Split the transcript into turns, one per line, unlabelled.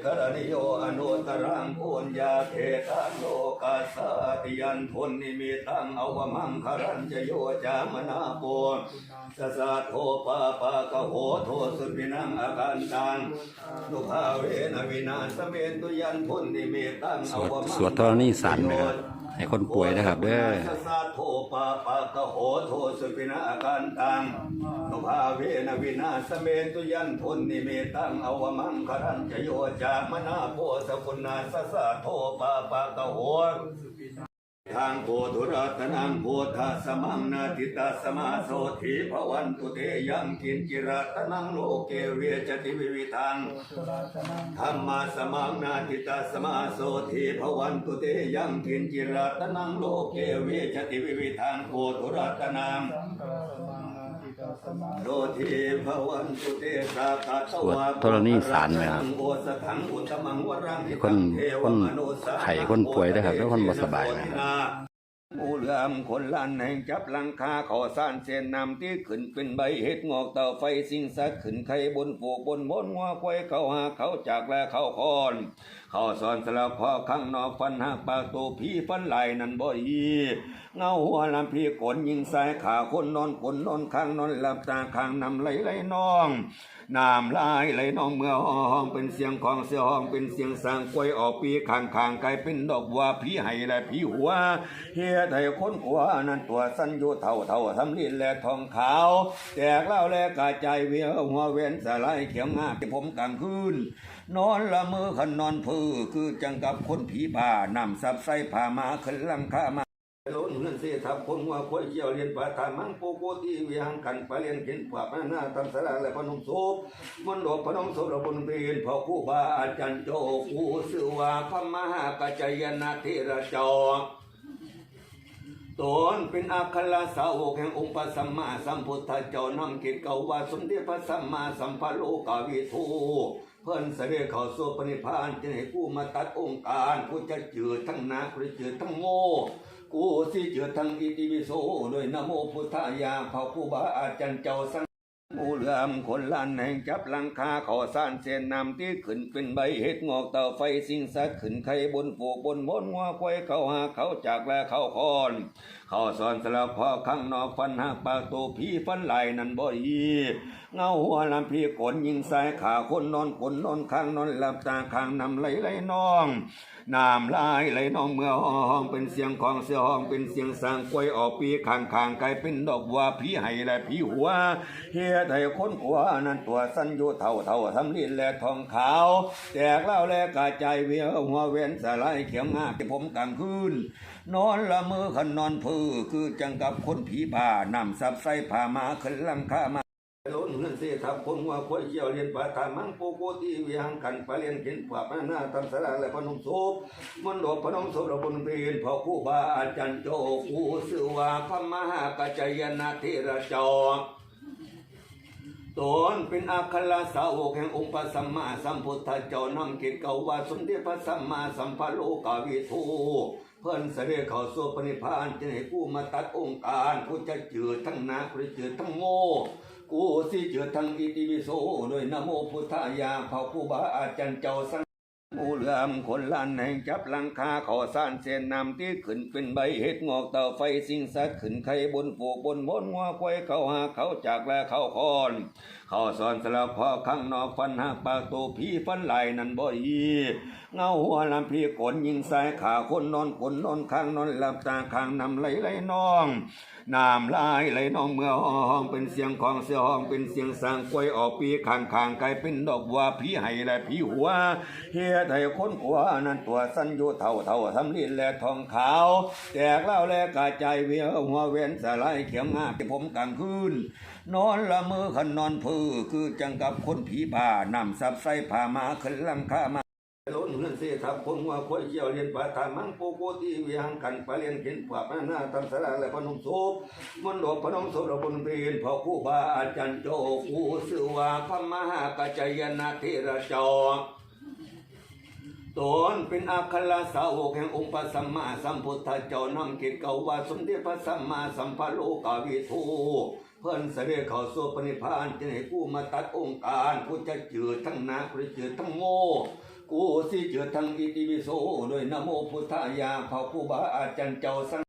กรณิโยอนุตรังปุญญาเทตาโลกัสสติยันทุนนิมิตังอวมังคารัญจโยจามนาโปสสะโทปาปะกะโหโทสุปินังอาการตังนุภาเวนวินาสเมนตุยันทุนนิมิตังอวมัง
สวดธรณีสารไหมครับ ให้คนป่วยนะครับเด้อ
สสะโทปาปะกะโหโทสุปินาการตังนุภาเวนวินาสเมตุยันทุนนิมิตังอวมังคารัญจโยจามนาโพสกุณาสสะโทปาปะกะโห ทางโพธุรัตนังโพธาสมังนาทิตาสมาโสถีพวันตุเตยังกินจิรัตนังโลเกเวจติวิวิทังธรรมาสมังนาทิตาสมาโสถีพวันตุเตยังกินจิรัตนังโลเกเวจติวิวิทังโพธุรัตนัง สาคาตวา
สวดธรณีสารไหมครับ
โอสถังอุตตมังวรัง
คนคนไข้คนป่วยนะครับแล้วคนบ่สบายนะครับ
งูเหลือมคนลันแห่งจับลังคาขอสานเส้นนำที่ขึ้นเป็นใบเห็ดงอกเต่าไฟสิ่งสักขึ้นไข่บนฝูกบนมดงัวควายเขาหาเขาจากและเขาคอนเขาสอนสลับพอข้างนอกฟันหักปากตัวผีฟันไหลนั่นบ่ดีเงาหัวลำพีกนยิงสายขาคนนอนคนนอนข้างนอนหลับตาข้างนำไหลไหลน้องน้ำลายไหลนองเมื่อห้องเป็นเสียงของเสียห้องเป็นเสียงสางกล้วยออกปีข้างข้างกลายเป็นดอกบัวผีไห้และผีหัวเฮียไทยคนขวานั้นตัวสั้นอยู่เท่าเท่าทำลิ้นและทองขาวแตกเล่าและกระจายเวียหัวเว้นสลายเขียวงาที่ผมกลางคืน นอนละเมือขันนอนพื้คือจังกับคนผีบ้านำซับใส่ผ้ามาขึ้นลังคามาล้นเงินเสียทับคนว่าควยเกี่ยวเรียนปาทามังโปโกตีวิหังกันปะเรียนเขียนปาปนาตำสลาและพนมโศพมันหลบพนมโศพระบนเพียนพ่อครูบาอาจารย์โจกูสือว่าพระมหากัจจายนาเทระจอ ตนเป็นอาคลาสาวกแห่งองค์พระสัมมาสัมพุทธเจ้านำกิจเก่าว่าสมเด็จพระสัมมาสัมพุทธโลกาวิทูเพื่อนเสด็จเข้าสู่ปณิพานจะให้ผู้มาตัดองค์การผู้จะจืดทั้งนาผู้จะจืดทั้งโง่กูสิจืดทั้งอิติวิโสโดยนโมพุทธายาพระผู้บาอาจารย์เจ้าสัง งูเหลือมคนลันแห่งจับลังคาขอสานเส้นนำที่ขึ้นเป็นใบเห็ดงอกเต่าไฟสิ่งสักขึ้นไข่บนฝูกบนมดงัวควายเขาหาเขาจากและเขาคอน เขาสอนสลับพอข้างนอกฟันหักปากตัวผีฟันไหลนันบ่ดีเงาหัวลำพีกนยิงสายขาคนนอนคนนอนข้างนอนหลับตาข้างนำไหลไหลน้องน้ำลายไหลนองเมื่อห้องเป็นเสียงของเสียห้องเป็นเสียงสางกล้วยออกปีข้างข้างกลายเป็นดอกบัวผีไห้และผีหัวเฮียไทยคนขวานั้นตัวสั้นอยู่เท่าเท่าทำลิ้นและทองขาว แตกเล่าและกระจายเวียหัวเว้นสลายเขียวงาที่ผมกลางคืนนอนละเมือขันนอนพื้คือจังกับคนผีบ้านำซับใส่ผ้ามาขึ้นลังคามา ล้นเงินเสียทับคนว่าควยเกี่ยวเรียนปาทามังโปโกตีวิหังกันปะเรียนเขียนปาปนาตำสลาและพนมโศพมันหลบพนมโศพระบนเพียนพ่อครูบาอาจารย์โจกูสือว่าพระมหากัจจายนาเทระจอตนเป็นอาคลาสาวกแห่งองค์พระสัมมาสัมพุทธเจ้านำกิจเก่าว่าสมเด็จพระสัมมาสัมพุทธโลกาวิทูเพื่อนเสด็จเข้าสู่ปณิพานจึงให้ผู้มาตัดองค์การผู้จะจืดทั้งนาผู้จะจืดทั้งโง่ กูสิเจืดทั้งอิติวิโสโดยนโมพุทธายาพระผู้บาอาจารย์เจ้าสังงูเหลือมคนลันแห่งจับลังคาขอสานเส้นนำที่ขึ้นเป็นใบเห็ดงอกเต่าไฟสิ่งสักขึ้นไข่บนฝูกบนมดงัวควายเขาหาเขาจากและเขาคอนเขาสอนสลับพอข้างนอกฟันหักปากตัวผีฟันไหลนันบ่ดีเงาหัวลำพีกนยิงสายขาคนนอนคนนอนข้างนอนหลับตาข้างนำไหลไหลน้องน้ำลายไหลนองเมื่อห้องเป็นเสียงของเสียห้องเป็นเสียงสางกล้วยออกปีข้างข้างกลายเป็นดอกบัวผีไห้และผีหัวเฮียไทยคนขวานั้นตัวสั้นอยู่เท่าเท่าทำลิ้นและทองขาว แตกเล่าและกระจายเวียหัวเว้นสลายเขียวงาที่ผมกลางคืนนอนละเมือขันนอนพื้คือจังกับคนผีบ้านำซับใส่ผ้ามาขึ้นลังคามา ล้นเงินเสียทับคนว่าควยเกี่ยวเรียนปาทามังโปโกตีวิหังกันปะเรียนเขียนปาปนาตำสลาและพนมโศพมันหลบพนมโศพระบนเพียนพ่อครูบาอาจารย์โจกูสือว่าพระมหากัจจายนาเทระจอตนเป็นอาคลาสาวกแห่งองค์พระสัมมาสัมพุทธเจ้านำกิจเก่าว่าสมเด็จพระสัมมาสัมพุทธโลกาวิทูเพื่อนเสด็จเข้าสู่ปณิพานจึงให้ผู้มาตัดองค์การผู้จะจืดทั้งนาผู้จะจืดทั้งโง่ กูสิเจอทั้งอิติปิโสด้วยนโมพุทธายาพระผู้บาอาจารย์เจ้าสัง